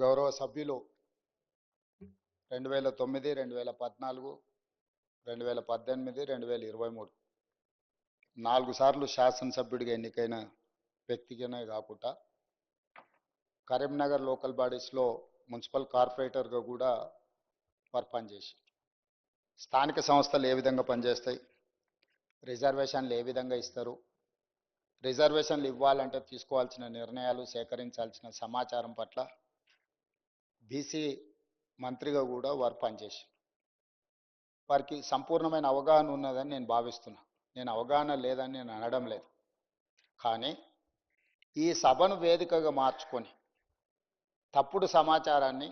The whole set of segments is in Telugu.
గౌరవ సభ్యులు రెండు వేల తొమ్మిది రెండు వేల పద్నాలుగు రెండు వేల పద్దెనిమిది రెండు వేల ఇరవై మూడు. నాలుగు సార్లు శాసనసభ్యుడిగా ఎన్నికైన వ్యక్తిగానే కాకుండా కరీంనగర్ లోకల్ బాడీస్లో మున్సిపల్ కార్పొరేటర్గా కూడా వారు పనిచేసి స్థానిక సంస్థలు ఏ విధంగా పనిచేస్తాయి రిజర్వేషన్లు ఏ విధంగా ఇస్తారు రిజర్వేషన్లు ఇవ్వాలంటే తీసుకోవాల్సిన నిర్ణయాలు సేకరించాల్సిన సమాచారం పట్ల బీసీ మంత్రిగా కూడా వారు పనిచేసి వారికి సంపూర్ణమైన అవగాహన ఉన్నదని నేను భావిస్తున్నా. నేను అవగాహన లేదని నేను అనడం లేదు. కానీ ఈ సభను వేదికగా మార్చుకొని తప్పుడు సమాచారాన్ని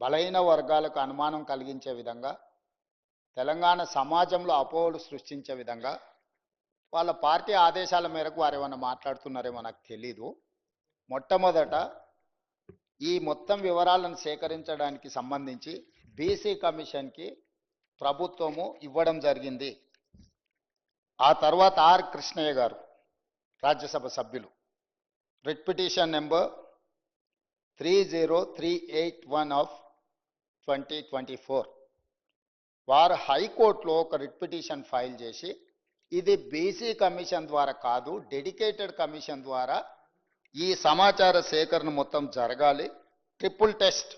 బలహీన వర్గాలకు అనుమానం కలిగించే విధంగా తెలంగాణ సమాజంలో అపోహలు సృష్టించే విధంగా వాళ్ళ పార్టీ ఆదేశాల మేరకు వారు ఏమైనా మాట్లాడుతున్నారేమో నాకు తెలీదు. మొట్టమొదట ఈ మొత్తం వివరాలను సేకరించడానికి సంబంధించి బీసీ కమిషన్కి ప్రభుత్వము ఇవ్వడం జరిగింది. ఆ తర్వాత are Krishnaiah garu Rajya Sabha. Writ petition number three zero three eight one of twenty twenty four. వారు హైకోర్టులో ఒక రిట్ పిటిషన్ ఫైల్ చేసి ఇది బీసీ కమిషన్ ద్వారా కాదు డెడికేటెడ్ కమిషన్ ద్వారా ఈ సమాచార సేకరణ మొత్తం జరగాలి. ట్రిపుల్ టెస్ట్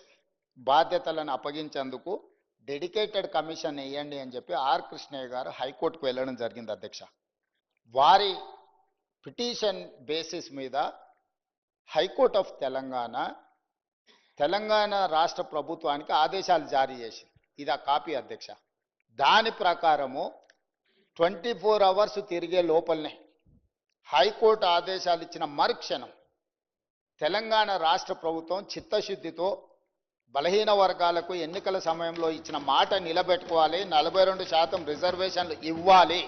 బాధ్యతలను అప్పగించేందుకు డెడికేటెడ్ కమిషన్ వేయండి అని చెప్పి ఆర్ కృష్ణయ్య గారు హైకోర్టుకు వెళ్ళడం జరిగింది అధ్యక్ష. వారి పిటిషన్ బేసిస్ మీద high court of Telangana Telangana రాష్ట్ర ప్రభుత్వానికి ఆదేశాలు జారీ చేసింది. ఇది ఆ కాపీ అధ్యక్ష. దాని ప్రకారము ట్వంటీ ఫోర్ అవర్స్ తిరిగే లోపలనే హైకోర్టు ఆదేశాలు ఇచ్చిన మరుక్షణం తెలంగాణ రాష్ట్ర ప్రభుత్వం చిత్తశుద్ధితో బలహీన వర్గాలకు ఎన్నికల సమయంలో ఇచ్చిన మాట నిలబెట్టుకోవాలి నలభై రెండు శాతం రిజర్వేషన్లు ఇవ్వాలి.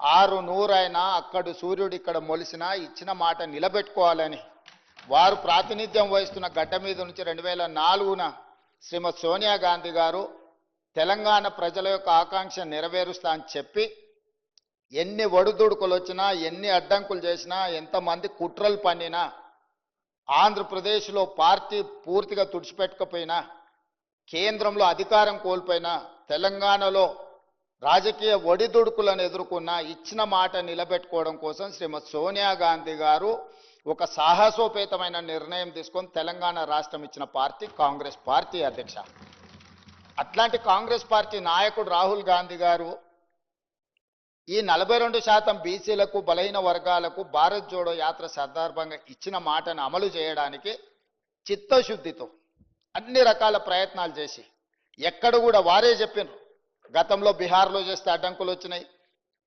ఆరు నూరైనా అక్కడ సూర్యుడు ఇక్కడ మొలిసినా ఇచ్చిన మాట నిలబెట్టుకోవాలని. వారు ప్రాతినిధ్యం వహిస్తున్న గడ్డ మీద నుంచి రెండు వేల నాలుగున శ్రీమతి సోనియా గాంధీ గారు తెలంగాణ ప్రజల యొక్క ఆకాంక్ష నెరవేరుస్తా అని చెప్పి ఎన్ని ఒడిదుడుకులు వచ్చినా ఎన్ని అడ్డంకులు చేసినా ఎంతమంది కుట్రలు పన్నినా ఆంధ్రప్రదేశ్లో పార్టీ పూర్తిగా తుడిచిపెట్టకపోయినా కేంద్రంలో అధికారం కోల్పోయినా తెలంగాణలో రాజకీయ ఒడిదుడుకులను ఎదుర్కొన్న ఇచ్చిన మాట నిలబెట్టుకోవడం కోసం శ్రీమతి సోనియా గాంధీ గారు ఒక సాహసోపేతమైన నిర్ణయం తీసుకొని తెలంగాణ రాష్ట్రం ఇచ్చిన పార్టీ కాంగ్రెస్ పార్టీ అధ్యక్ష. అట్లాంటి కాంగ్రెస్ పార్టీ నాయకుడు రాహుల్ గాంధీ గారు ఈ నలభై రెండు శాతం బీసీలకు బలహీన వర్గాలకు భారత్ జోడో యాత్ర సందర్భంగా ఇచ్చిన మాటను అమలు చేయడానికి చిత్తశుద్ధితో అన్ని రకాల ప్రయత్నాలు చేసి ఎక్కడ కూడా వారే చెప్పినారు. గతంలో బీహార్లో చేస్తే అడ్డంకులు వచ్చినాయి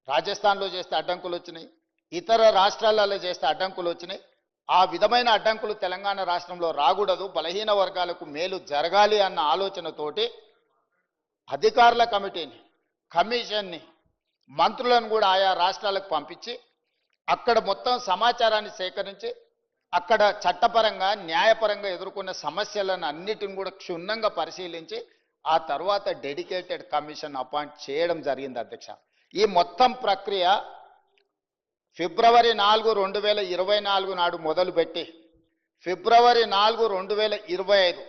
రాజస్థాన్లో చేస్తే అడ్డంకులు వచ్చినాయి ఇతర రాష్ట్రాలలో చేస్తే అడ్డంకులు వచ్చినాయి. ఆ విధమైన అడ్డంకులు తెలంగాణ రాష్ట్రంలో రాకూడదు బలహీన వర్గాలకు మేలు జరగాలి అన్న ఆలోచనతోటి అధికారుల కమిటీని కమిషన్ని మంత్రులను కూడా ఆయా రాష్ట్రాలకు పంపించి అక్కడ మొత్తం సమాచారాన్ని సేకరించి అక్కడ చట్టపరంగా న్యాయపరంగా ఎదుర్కొన్న సమస్యలను అన్నిటిని కూడా క్షుణ్ణంగా పరిశీలించి ఆ తర్వాత డెడికేటెడ్ కమిషన్ అపాయింట్ చేయడం జరిగింది అధ్యక్ష. ఈ మొత్తం ప్రక్రియ ఫిబ్రవరి నాలుగు రెండు వేల ఇరవై నాలుగు నాడు మొదలుపెట్టి ఫిబ్రవరి నాలుగు రెండు వేల ఇరవై ఐదు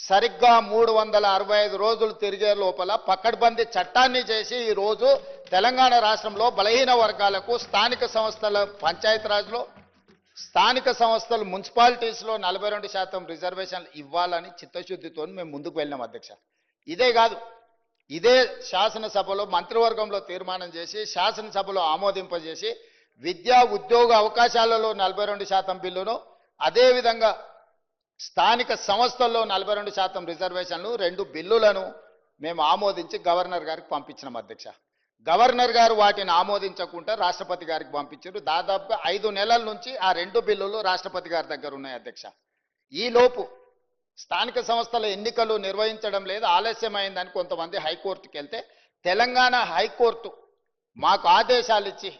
సరిగ్గా మూడు వందల అరవై ఐదు రోజులు తిరిగే లోపల పక్కడ్బందీ చట్టాన్ని చేసి ఈ రోజు తెలంగాణ రాష్ట్రంలో బలహీన వర్గాలకు స్థానిక సంస్థల పంచాయతీరాజ్లో స్థానిక సంస్థలు మున్సిపాలిటీస్లో నలభై రెండు శాతం రిజర్వేషన్లు ఇవ్వాలని చిత్తశుద్ధితో మేము ముందుకు వెళ్ళినాం అధ్యక్ష. ఇదే కాదు ఇదే శాసనసభలో మంత్రివర్గంలో తీర్మానం చేసి శాసనసభలో ఆమోదింపజేసి విద్యా ఉద్యోగ అవకాశాలలో నలభై రెండు శాతం బిల్లును అదేవిధంగా స్థానిక సంస్థల్లో నలభై రెండు శాతం రిజర్వేషన్లు రెండు బిల్లులను మేము ఆమోదించి గవర్నర్ గారికి పంపించినాం అధ్యక్ష. గవర్నర్ గారు వాటిని ఆమోదించకుండా రాష్ట్రపతి గారికి పంపించారు దాదాపుగా ఐదు నెలల నుంచి ఆ రెండు బిల్లులు రాష్ట్రపతి గారి దగ్గర ఉన్నాయి అధ్యక్ష. ఈలోపు స్థానిక సంస్థల ఎన్నికలు నిర్వహించడం లేదు ఆలస్యమైందని కొంతమంది హైకోర్టుకి వెళ్తే తెలంగాణ హైకోర్టు మాకు ఆదేశాలు ఇచ్చి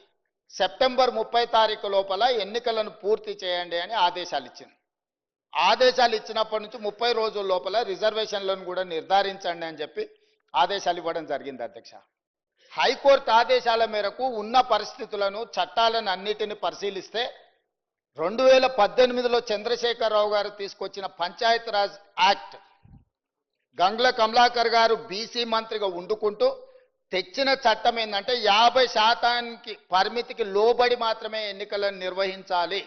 సెప్టెంబర్ ముప్పై తారీఖు లోపల ఎన్నికలను పూర్తి చేయండి అని ఆదేశాలు ఇచ్చింది. ఆదేశాలు ఇచ్చినప్పటి నుంచి ముప్పై రోజుల లోపల రిజర్వేషన్లను కూడా నిర్ధారించండి అని చెప్పి ఆదేశాలు ఇవ్వడం జరిగింది అధ్యక్ష. హైకోర్టు ఆదేశాల మేరకు ఉన్న పరిస్థితులను చట్టాలను అన్నిటిని పరిశీలిస్తే రెండు వేల పద్దెనిమిదిలో చంద్రశేఖరరావు గారు తీసుకొచ్చిన పంచాయత్ రాజ్ యాక్ట్ గంగ్ల కమలాకర్ గారు బీసీ మంత్రిగా ఉండుకుంటూ తెచ్చిన చట్టం ఏంటంటే యాభై శాతానికి పరిమితికి లోబడి మాత్రమే ఎన్నికలను నిర్వహించాలి.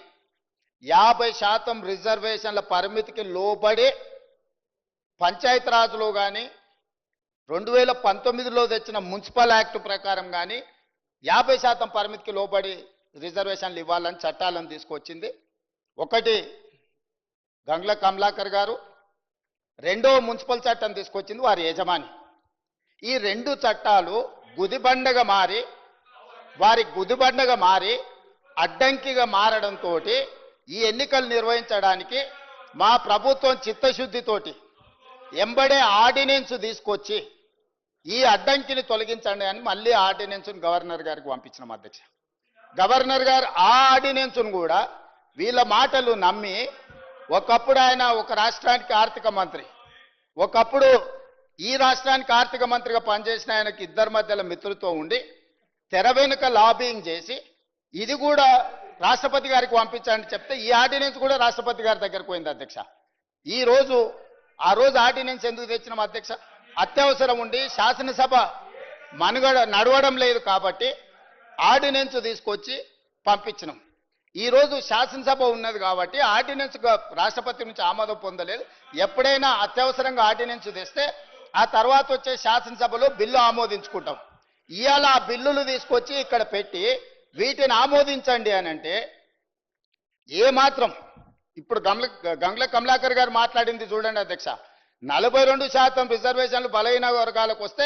యాభై శాతం రిజర్వేషన్ల పరిమితికి లోబడి పంచాయత్ రాజులో కానీ రెండు వేల పంతొమ్మిదిలో తెచ్చిన మున్సిపల్ యాక్ట్ ప్రకారం కానీ యాభై శాతం పరిమితికి లోబడి రిజర్వేషన్లు ఇవ్వాలని చట్టాలను తీసుకొచ్చింది. ఒకటి గంగ్ల కమలాకర్ గారు. రెండో మున్సిపల్ చట్టం తీసుకొచ్చింది వారి యజమాని. ఈ రెండు చట్టాలు గుదిబండగా మారి వారి గుదిబండగా మారి అడ్డంకిగా మారడంతో ఈ ఎన్నికలు నిర్వహించడానికి మా ప్రభుత్వం చిత్తశుద్ధితోటి ఎంబడే ఆర్డినెన్స్ తీసుకొచ్చి ఈ అడ్డంకిని తొలగించండి అని మళ్ళీ ఆర్డినెన్స్ను గవర్నర్ గారికి పంపించినాం అధ్యక్ష. గవర్నర్ గారు ఆ ఆర్డినెన్స్ను కూడా వీళ్ళ మాటలు నమ్మి ఒకప్పుడు ఆయన ఒక రాష్ట్రానికి ఆర్థిక మంత్రి ఒకప్పుడు ఈ రాష్ట్రానికి ఆర్థిక మంత్రిగా పనిచేసిన ఆయనకి ఇద్దరి మధ్యలో మిత్రులతో ఉండి తెర వెనుక లాబింగ్ చేసి ఇది కూడా రాష్ట్రపతి గారికి పంపించాలని చెప్తే ఈ ఆర్డినెన్స్ కూడా రాష్ట్రపతి గారి దగ్గరకు పోయింది అధ్యక్ష. ఈ రోజు ఆ రోజు ఆర్డినెన్స్ ఎందుకు తెచ్చినాం అధ్యక్ష? అత్యవసరం ఉండి శాసనసభ మనుగడ నడవడం లేదు కాబట్టి ఆర్డినెన్స్ తీసుకొచ్చి పంపించినాం. ఈ రోజు శాసనసభ ఉన్నది కాబట్టి ఆర్డినెన్స్ రాష్ట్రపతి నుంచి ఆమోదం పొందలేదు. ఎప్పుడైనా అత్యవసరంగా ఆర్డినెన్స్ తెస్తే ఆ తర్వాత వచ్చే శాసనసభలో బిల్లు ఆమోదించుకుంటాం. ఇవాళ ఆ బిల్లులు తీసుకొచ్చి ఇక్కడ పెట్టి వీటిని ఆమోదించండి అని అంటే ఏమాత్రం ఇప్పుడు గమల గంగ్ల కమలాకర్ గారు మాట్లాడింది చూడండి అధ్యక్ష నలభై రెండు శాతం రిజర్వేషన్లు బలహీన వర్గాలకు వస్తే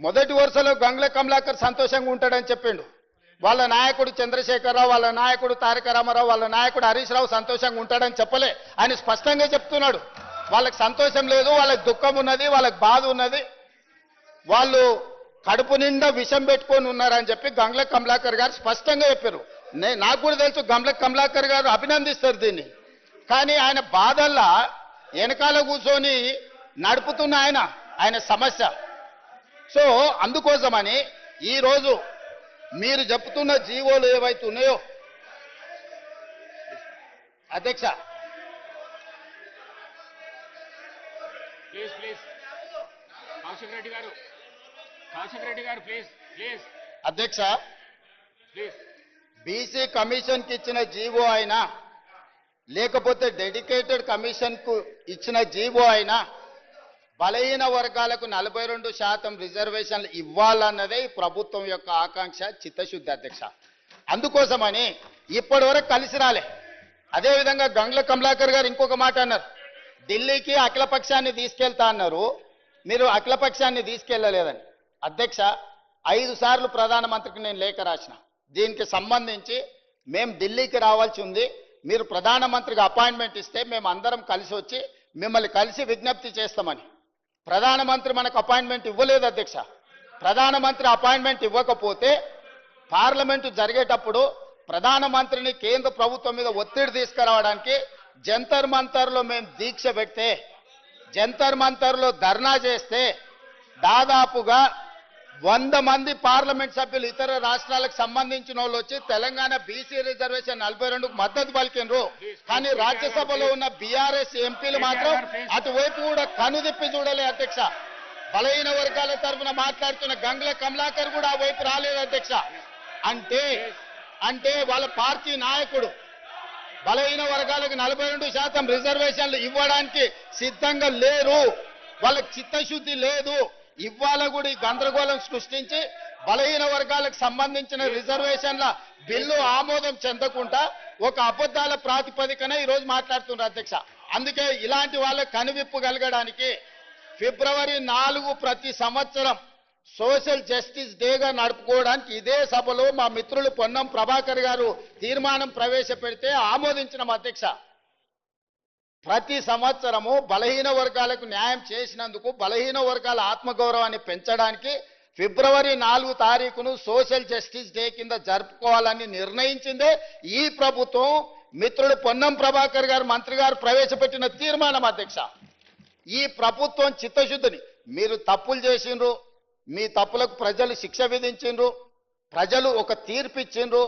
మొదటి వరుసలో గంగ్ల కమలాకర్ సంతోషంగా ఉంటాడని చెప్పిండు. వాళ్ళ నాయకుడు చంద్రశేఖరరావు వాళ్ళ నాయకుడు తారక రామారావు వాళ్ళ నాయకుడు హరీష్ రావు సంతోషంగా ఉంటాడని చెప్పలే ఆయన స్పష్టంగా చెప్తున్నాడు. వాళ్ళకి సంతోషం లేదు వాళ్ళకి దుఃఖం ఉన్నది వాళ్ళకి బాధ ఉన్నది. వాళ్ళు కడుపు నిండా విషం పెట్టుకొని ఉన్నారని చెప్పి గంగ్ల కమలాకర్ గారు స్పష్టంగా చెప్పారు. నేను నాకు కూడా తెలుసు గంగ్ల కమలాకర్ గారు అభినందిస్తారు దీన్ని. కానీ ఆయన బాధల్లా వెనకాల కూర్చొని నడుపుతున్న ఆయన ఆయన సమస్య. సో అందుకోసమని ఈరోజు మీరు చెప్తున్న జీవోలు ఏవైతే ఉన్నాయో అధ్యక్ష. ప్లీజ్ ప్లీజ్ కౌశిక్ రెడ్డి గారు. కౌశిక్ రెడ్డి గారు ప్లీజ్ ప్లీజ్ అధ్యక్ష ప్లీజ్ బీసీ కమిషన్కి ఇచ్చిన జీవో అయినా లేకపోతే డెడికేటెడ్ కమిషన్కు ఇచ్చిన జీవో అయినా బలహీన వర్గాలకు నలభై రెండు శాతం రిజర్వేషన్లు ఇవ్వాలన్నదే ప్రభుత్వం యొక్క ఆకాంక్ష చిత్తశుద్ధి అధ్యక్ష. అందుకోసమని ఇప్పటి వరకు కలిసి రాలే. అదేవిధంగా గంగ్ల కమలాకర్ గారు ఇంకొక మాట అన్నారు. ఢిల్లీకి అఖిలపక్షాన్ని తీసుకెళ్తా అన్నారు. మీరు అఖిలపక్షాన్ని తీసుకెళ్ళలేదని. అధ్యక్ష ఐదు సార్లు ప్రధానమంత్రికి నేను లేఖ రాసిన. దీనికి సంబంధించి మేము ఢిల్లీకి రావాల్సి ఉంది. మీరు ప్రధానమంత్రికి అపాయింట్మెంట్ ఇస్తే మేము అందరం కలిసి వచ్చి మిమ్మల్ని కలిసి విజ్ఞప్తి చేస్తామని. ప్రధానమంత్రి మనకు అపాయింట్మెంట్ ఇవ్వలేదు అధ్యక్ష. ప్రధానమంత్రి అపాయింట్మెంట్ ఇవ్వకపోతే పార్లమెంటు జరిగేటప్పుడు ప్రధానమంత్రిని కేంద్ర ప్రభుత్వం మీద ఒత్తిడి తీసుకురావడానికి జంతర్ మంతర్లో మేము దీక్ష పెడితే జంతర్ మంతర్లో ధర్నా చేస్తే దాదాపుగా వంద మంది పార్లమెంట్ సభ్యులు ఇతర రాష్ట్రాలకు సంబంధించిన వాళ్ళు వచ్చి తెలంగాణ బీసీ రిజర్వేషన్ నలభై రెండుకు మద్దతు పలికినరు కానీ రాజ్యసభలో ఉన్న బీఆర్ఎస్ ఎంపీలు మాత్రం అటువైపు కూడా కనుదిప్పి చూడలే అధ్యక్ష. బలహీన వర్గాల తరఫున మాట్లాడుతున్న గంగుల కమలాకర్ కూడా ఆ వైపు రాలేదు అధ్యక్ష. అంటే అంటే వాళ్ళ పార్టీ నాయకుడు బలహీన వర్గాలకు నలభై రెండు శాతం రిజర్వేషన్లు ఇవ్వడానికి సిద్ధంగా లేరు. వాళ్ళకి చిత్తశుద్ధి లేదు. ఇవాళ కూడా ఈ గందరగోళం సృష్టించి బలహీన వర్గాలకు సంబంధించిన రిజర్వేషన్ల బిల్లు ఆమోదం చెందకుండా ఒక అబద్ధాల ప్రాతిపదికన ఈ రోజు మాట్లాడుతున్నారు అధ్యక్ష. అందుకే ఇలాంటి వాళ్ళకు కనువిప్పు కలగడానికి ఫిబ్రవరి నాలుగు ప్రతి సంవత్సరం సోషల్ జస్టిస్ డేగా నడుపుకోవడానికి ఇదే సభలో మా మిత్రులు పొన్నం ప్రభాకర్ గారు తీర్మానం ప్రవేశపెడితే ఆమోదించిన అధ్యక్ష. ప్రతి సంవత్సరము బలహీన వర్గాలకు న్యాయం చేసినందుకు బలహీన వర్గాల ఆత్మగౌరవాన్ని పెంచడానికి ఫిబ్రవరి నాలుగు తారీఖును సోషల్ జస్టిస్ డే కింద జరుపుకోవాలని నిర్ణయించిందే ఈ ప్రభుత్వం. మిత్రుడు పొన్నం ప్రభాకర్ గారు మంత్రి గారు ప్రవేశపెట్టిన తీర్మానం అధ్యక్ష. ఈ ప్రభుత్వం చిత్తశుద్ధిని మీరు తప్పులు చేసిండ్రు మీ తప్పులకు ప్రజలు శిక్ష విధించిండ్రు ప్రజలు ఒక తీర్పు ఇచ్చిండ్రు.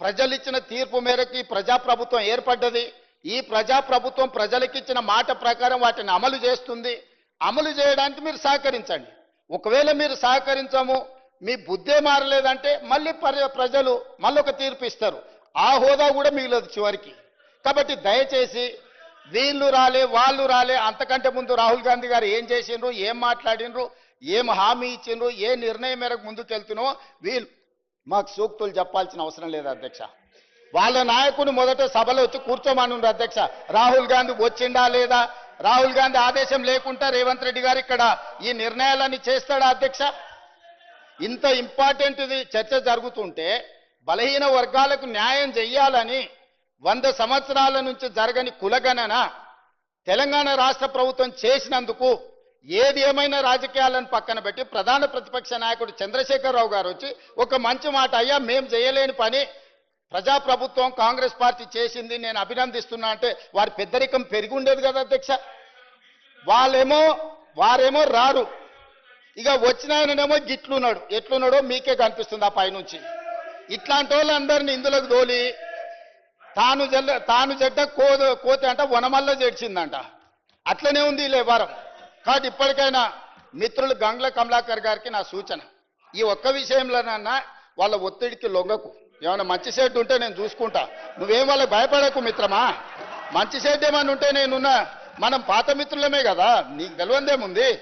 ప్రజలు ఇచ్చిన తీర్పు మేరకు ఈ ప్రజాప్రభుత్వం ఏర్పడ్డది. ఈ ప్రజాప్రభుత్వం ప్రజలకు ఇచ్చిన మాట ప్రకారం వాటిని అమలు చేస్తుంది. అమలు చేయడానికి మీరు సహకరించండి. ఒకవేళ మీరు సహకరించము మీ బుద్ధే మారలేదంటే మళ్ళీ ప్రజలు మళ్ళీ ఒక తీర్పు ఇస్తారు. ఆ హోదా కూడా మిగిలదు చివరికి. కాబట్టి దయచేసి వీళ్ళు రాలే వాళ్ళు రాలే అంతకంటే ముందు రాహుల్ గాంధీ గారు ఏం చేసిండ్రు ఏం మాట్లాడిండ్రు ఏం హామీ ఇచ్చిండ్రు ఏ నిర్ణయం మేరకు ముందుకు వెళ్తున్నామో వీళ్ళు మాకు సూక్తులు చెప్పాల్సిన అవసరం లేదు అధ్యక్ష. వాళ్ళ నాయకుని మొదట సభలో వచ్చి కూర్చోమని అధ్యక్ష. రాహుల్ గాంధీ వచ్చిండా లేదా? రాహుల్ గాంధీ ఆదేశం లేకుండా రేవంత్ రెడ్డి గారు ఇక్కడ ఈ నిర్ణయాలన్నీ చేస్తాడా అధ్యక్ష? ఇంత ఇంపార్టెంట్ చర్చ జరుగుతుంటే బలహీన వర్గాలకు న్యాయం చెయ్యాలని వంద సంవత్సరాల నుంచి జరగని కులగణన తెలంగాణ రాష్ట్ర ప్రభుత్వం చేసినందుకు ఏది ఏమైనా రాజకీయాలను పక్కన పెట్టి ప్రధాన ప్రతిపక్ష నాయకుడు చంద్రశేఖరరావు గారు వచ్చి ఒక మంచి మాట అయ్యా మేం చేయలేని పని ప్రజాప్రభుత్వం కాంగ్రెస్ పార్టీ చేసింది నేను అభినందిస్తున్నా అంటే వారి పెద్దరికం పెరిగి ఉండేది కదా అధ్యక్ష? వాళ్ళేమో వారేమో రారు. ఇక వచ్చిన ఆయననేమో గిట్లున్నాడు. ఎట్లున్నాడో మీకే కనిపిస్తుంది ఆ పైనుంచి. ఇట్లాంటి వాళ్ళందరినీ ఇందులోకి దోలి తాను జల్ల తాను జడ్డ కో కోతే అంట వనమల్ల చేర్చిందంట అట్లనే ఉంది ఈ వ్యవహారం కాబట్టి ఇప్పటికైనా మిత్రులు గంగ్ల కమలాకర్ గారికి నా సూచన. ఈ ఒక్క విషయంలోనన్నా వాళ్ళ ఒత్తిడికి లొంగకు. ఏమైనా మంచి షేడ్ ఉంటే నేను చూసుకుంటా. నువ్వేం వాళ్ళకి భయపడకు మిత్రమా? మంచి సెట్ ఏమైనా ఉంటే నేనున్నా. మనం పాత మిత్రులమే కదా. నీకు తెలియందేముంది?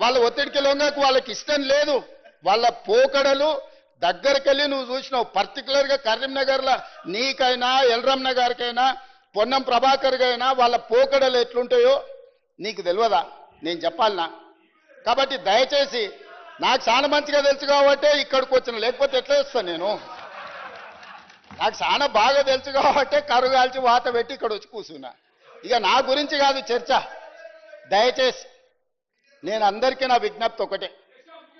వాళ్ళ ఒత్తిడికి లొంగకు వాళ్ళకి ఇష్టం లేదు. వాళ్ళ పోకడలు దగ్గరికెళ్ళి నువ్వు చూసినావు. పర్టికులర్గా కరీంనగర్లో నీకైనా ఎల్రమ్న గారికైనా పొన్నం ప్రభాకర్ అయినా వాళ్ళ పోకడలు ఎట్లుంటాయో నీకు తెలియదా? నేను చెప్పాలనా? కాబట్టి దయచేసి నాకు చాలా మంచిగా తెలుసు కాబట్టి ఇక్కడికి వచ్చిన లేకపోతే ఎట్లా ఇస్తాను నేను? నాకు చాలా బాగా తెలుసు కాబట్టి కరుగాల్చి వాత పెట్టి ఇక్కడ వచ్చి కూర్చున్నా. ఇక నా గురించి కాదు చర్చ. దయచేసి నేను అందరికీ నా విజ్ఞప్తి ఒకటే.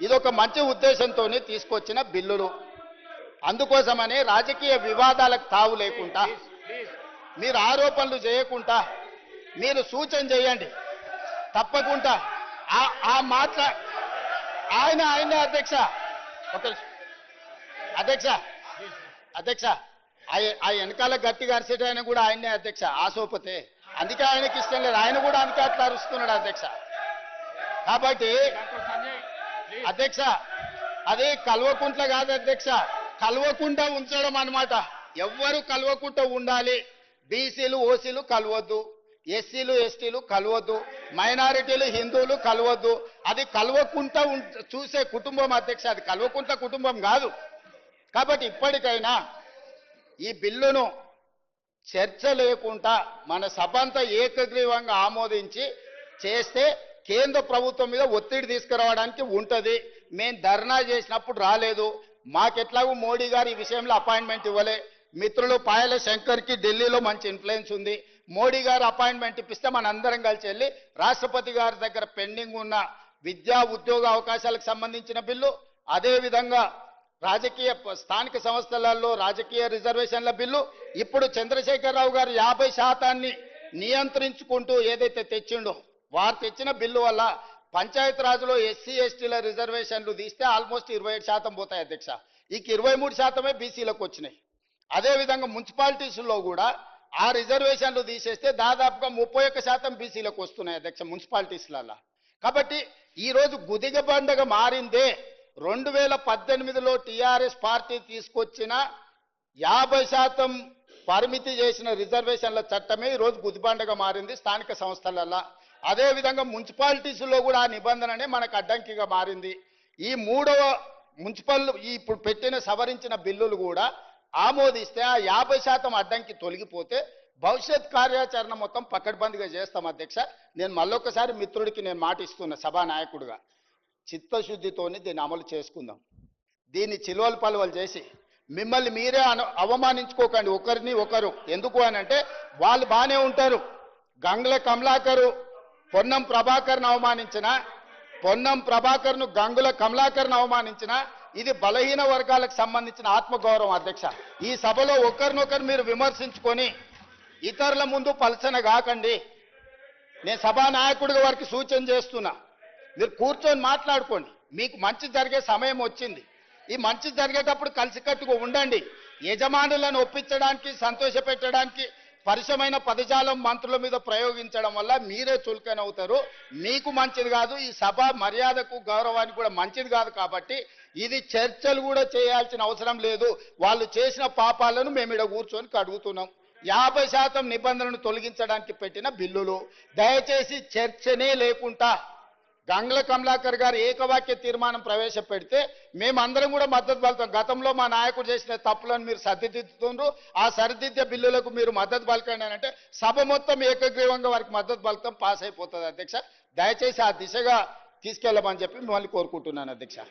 ఇది ఒక మంచి ఉద్దేశంతో తీసుకొచ్చిన బిల్లులు. అందుకోసమని రాజకీయ వివాదాలకు తావు లేకుండా మీరు ఆరోపణలు చేయకుండా మీరు సూచన చేయండి. తప్పకుండా. ఆ- ఆ మాట్లా ఆయన ఆయన అధ్యక్ష. ఒక అధ్యక్ష. అధ్యక్ష ఆ- ఆ వెనకాల గట్టిగా అరిసేట ఆయన కూడా ఆయనే అధ్యక్ష ఆసోపతే అందుకే ఆయనకి ఇష్టం లేదు. ఆయన కూడా అందుకే అట్లా అరుస్తున్నాడు అధ్యక్ష. కాబట్టి అధ్యక్ష అది కల్వకుంట్ల కాదు అధ్యక్ష. కలవకుండా ఉంచడం అనమాట ఎవ్వరు కల్వకుంట ఉండాలి. బీసీలు ఓసీలు కలవద్దు. ఎస్సీలు ఎస్టీలు కలవద్దు. మైనారిటీలు హిందువులు కలవద్దు. అది కలవకుండా ఉం- చూసే కుటుంబం అధ్యక్ష. అది కలవకుంట కుటుంబం కాదు. కాబట్టి ఇప్పటికైనా ఈ బిల్లును చర్చ లేకుండా మన సభ అంతా ఏకగ్రీవంగా ఆమోదించి చేస్తే కేంద్ర ప్రభుత్వం మీద ఒత్తిడి తీసుకురావడానికి ఉంటుంది. మేము ధర్నా చేసినప్పుడు రాలేదు. మాకెట్లాగూ మోడీ గారు ఈ విషయంలో అపాయింట్మెంట్ ఇవ్వలే. మిత్రులు పాయల శంకర్కి ఢిల్లీలో మంచి ఇన్ఫ్లుయెన్స్ ఉంది. మోడీ గారు అపాయింట్మెంట్ ఇప్పిస్తే మనందరం కలిసి వెళ్ళి రాష్ట్రపతి గారి దగ్గర పెండింగ్ ఉన్న విద్యా ఉద్యోగ అవకాశాలకు సంబంధించిన బిల్లు అదేవిధంగా రాజకీయ స్థానిక సంస్థలలో రాజకీయ రిజర్వేషన్ల బిల్లు ఇప్పుడు చంద్రశేఖరరావు గారు యాభై శాతాన్ని నియంత్రించుకుంటూ ఏదైతే తెచ్చిండో వారు తెచ్చిన బిల్లు వల్ల పంచాయత్ రాజులో ఎస్సీ ఎస్టీల రిజర్వేషన్లు తీస్తే ఆల్మోస్ట్ ఇరవై ఏడు శాతం పోతాయి అధ్యక్ష. ఇక ఇరవై మూడు శాతమే బీసీలకు వచ్చినాయి. అదేవిధంగా మున్సిపాలిటీస్లో కూడా ఆ రిజర్వేషన్లు తీసేస్తే దాదాపుగా ముప్పై ఒక్క శాతం బీసీలకు వస్తున్నాయి అధ్యక్ష మున్సిపాలిటీస్లలో కాబట్టి ఈ రోజు గుదిగ బండగ మారిందే రెండు వేల పద్దెనిమిదిలో టీఆర్ఎస్ పార్టీ తీసుకొచ్చిన యాభై శాతం పరిమితి చేసిన రిజర్వేషన్ల చట్టమే ఈరోజు రోజు గుదిబండగా మారింది స్థానిక సంస్థలల్లో. అదేవిధంగా మున్సిపాలిటీస్లో కూడా ఆ నిబంధననే మనకు అడ్డంకిగా మారింది. ఈ మూడవ మున్సిపల్ ఇప్పుడు పెట్టిన సవరించిన బిల్లులు కూడా ఆమోదిస్తే ఆ యాభై శాతం అడ్డంకి తొలగిపోతే భవిష్యత్ కార్యాచరణ మొత్తం పకడ్బందీగా చేస్తాం అధ్యక్ష. నేను మళ్ళొకసారి మిత్రుడికి నేను మాట ఇస్తున్నా సభా నాయకుడిగా చిత్తశుద్ధితోని దీన్ని అమలు చేసుకుందాం. దీన్ని చిలువలు పలువలు చేసి మిమ్మల్ని మీరే అవమానించుకోకండి. ఒకరిని ఒకరు. ఎందుకు అని అంటే వాళ్ళు బాగానే ఉంటారు. గంగుల కమలాకరు పొన్నం ప్రభాకర్ను అవమానించిన పొన్నం ప్రభాకర్ను గంగుల కమలాకర్ను అవమానించిన ఇది బలహీన వర్గాలకు సంబంధించిన ఆత్మగౌరవం అధ్యక్ష. ఈ సభలో ఒకరినొకరు మీరు విమర్శించుకొని ఇతరుల ముందు పలచన కాకండి నేను సభా నాయకుడిగా వారికి సూచన చేస్తున్నా. మీరు కూర్చొని మాట్లాడుకోండి. మీకు మంచి జరిగే సమయం వచ్చింది. ఈ మంచి జరిగేటప్పుడు కలిసికట్టుగా ఉండండి. యజమానులను ఒప్పించడానికి సంతోషపెట్టడానికి పరిశమైన పదజాలం మంత్రుల మీద ప్రయోగించడం వల్ల మీరే చులకన అవుతారు మీకు మంచిది కాదు ఈ సభ మర్యాదకు గౌరవానికి కూడా మంచిది కాదు కాబట్టి ఇది చర్చలు కూడా చేయాల్సిన అవసరం లేదు. వాళ్ళు చేసిన పాపాలను మేము ఇక్కడ కూర్చొని కడుగుతున్నాం. యాభై శాతం నిబంధనలను తొలగించడానికి పెట్టిన బిల్లులు. దయచేసి చర్చనే లేకుండా గంగ్ల కమలాకర్ గారు ఏకవాక్య తీర్మానం ప్రవేశపెడితే మేమందరం కూడా మద్దతు పలుతాం గతంలో మా నాయకుడు చేసిన తప్పులను మీరు సరిదిద్దుతుండ్రు. ఆ సరిదిద్దే బిల్లులకు మీరు మద్దతు పలకండి అని అంటే సభ మొత్తం ఏకగ్రీవంగా వారికి మద్దతు పలుకుతాం. పాస్ అయిపోతుంది అధ్యక్ష. దయచేసి ఆ దిశగా తీసుకెళ్ళమని చెప్పి మిమ్మల్ని కోరుకుంటున్నాను అధ్యక్ష.